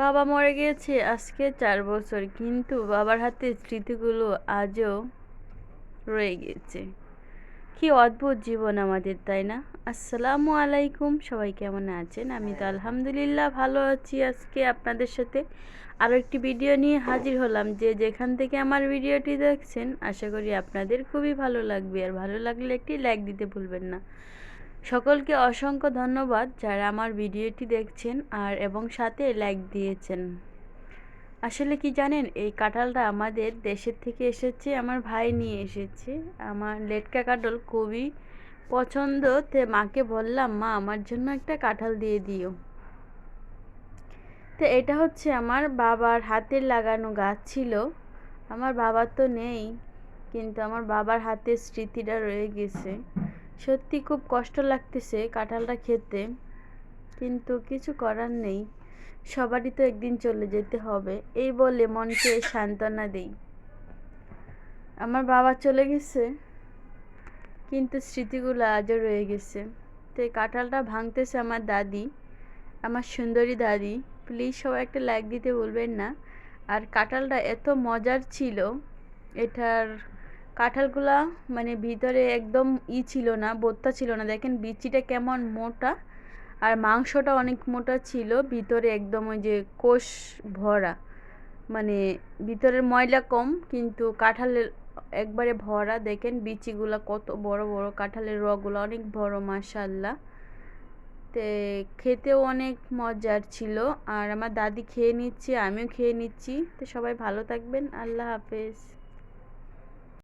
বাবা মরে গিয়েছে আজকে চার বছর কিন্তু বাবার হাতে স্মৃতিগুলো আজও রয়ে গিয়েছে কি অদ্ভুত জীবন আমাদের তাই না? আসসালামু আলাইকুম সবাই কেমন আছেন? আমি তো আলহামদুলিল্লাহ ভালো আছি আজকে আপনাদের সাথে আরও একটি ভিডিও নিয়ে হাজির হলাম। যে যেখান থেকে আমার ভিডিওটি দেখছেন আশা করি আপনাদের খুবই ভালো লাগবে। আর ভালো লাগলে একটি লাইক দিতে ভুলবেন না। সকলকে অসংখ্য ধন্যবাদ যারা আমার ভিডিওটি দেখছেন আর এবং সাথে লাইক দিয়েছেন। আসলে কি জানেন, এই কাঁঠালটা আমাদের দেশের থেকে এসেছে, আমার ভাই নিয়ে এসেছে। আমার লেটকা কাঁঠাল খুবই পছন্দ, তে মাকে বললাম, মা, আমার জন্য একটা কাঁঠাল দিয়ে দিও। তো এটা হচ্ছে আমার বাবার হাতের লাগানো গাছ ছিল। আমার বাবার তো নেই, কিন্তু আমার বাবার হাতের স্মৃতিটা রয়ে গেছে। সত্যি খুব কষ্ট লাগতেছে কাঁঠালটা খেতে, কিন্তু কিছু করার নেই। সবারই তো একদিন চলে যেতে হবে, এই বলে মনকে সান্ত্বনা দেই। আমার বাবা চলে গেছে, কিন্তু স্মৃতিগুলো আজও রয়ে গেছে। তো এই কাঁঠালটা ভাঙতেছে আমার দাদি, আমার সুন্দরী দাদি। প্লিজ সবাই একটা লাইক দিতে বলবেন না। আর কাঁঠালটা এত মজার ছিল, এটার কাঁঠালগুলা মানে ভিতরে একদম ই ছিল না, বোত্তা ছিল না। দেখেন বিচিটা কেমন মোটা আর মাংসটা অনেক মোটা ছিল, ভিতরে একদম ওই যে কোষ ভরা। মানে ভিতরের ময়লা কম, কিন্তু কাঁঠালের একবারে ভরা। দেখেন বিচিগুলা কত বড় বড়, কাঁঠালের রগুলো অনেক বড় মাশাল্লাহ তে খেতেও অনেক মজার ছিল আর আমার দাদি খেয়ে নিচ্ছে, আমিও খেয়ে নিচ্ছি। তো সবাই ভালো থাকবেন, আল্লাহ হাফেজ।